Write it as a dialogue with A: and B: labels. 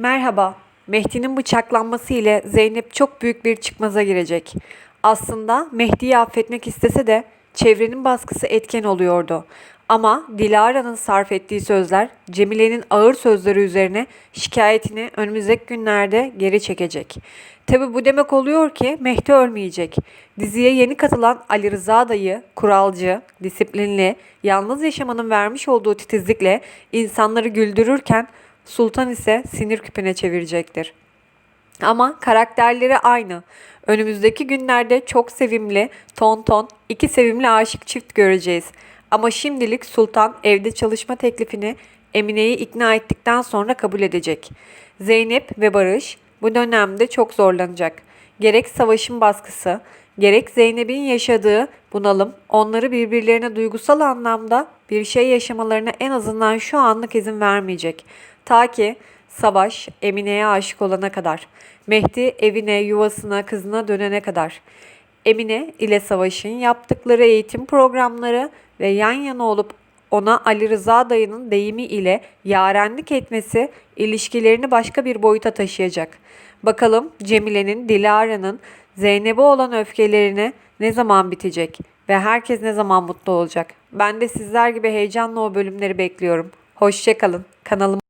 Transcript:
A: Merhaba. Mehdi'nin bıçaklanması ile Zeynep çok büyük bir çıkmaza girecek. Aslında Mehdi'yi affetmek istese de çevrenin baskısı etken oluyordu. Ama Dilara'nın sarf ettiği sözler Cemile'nin ağır sözleri üzerine şikayetini önümüzdeki günlerde geri çekecek. Tabi bu demek oluyor ki Mehdi ölmeyecek. Diziye yeni katılan Ali Rıza dayı kuralcı, disiplinli, yalnız yaşamanın vermiş olduğu titizlikle insanları güldürürken Sultan ise sinir küpüne çevirecektir. Ama karakterleri aynı. Önümüzdeki günlerde çok sevimli, ton ton, iki sevimli aşık çift göreceğiz. Ama şimdilik Sultan evde çalışma teklifini Emine'yi ikna ettikten sonra kabul edecek. Zeynep ve Barış bu dönemde çok zorlanacak. Gerek savaşın baskısı, gerek Zeynep'in yaşadığı bunalım onları birbirlerine duygusal anlamda bir şey yaşamalarına en azından şu anlık izin vermeyecek. Ta ki Savaş Emine'ye aşık olana kadar. Mehdi evine, yuvasına, kızına dönene kadar. Emine ile Savaş'ın yaptıkları eğitim programları ve yan yana olup ona Ali Rıza dayının deyimi ile yarenlik etmesi ilişkilerini başka bir boyuta taşıyacak. Bakalım Cemile'nin, Dilara'nın Zeynep'e olan öfkelerini ne zaman bitecek ve herkes ne zaman mutlu olacak? Ben de sizler gibi heyecanla o bölümleri bekliyorum. Hoşçakalın. Kanalıma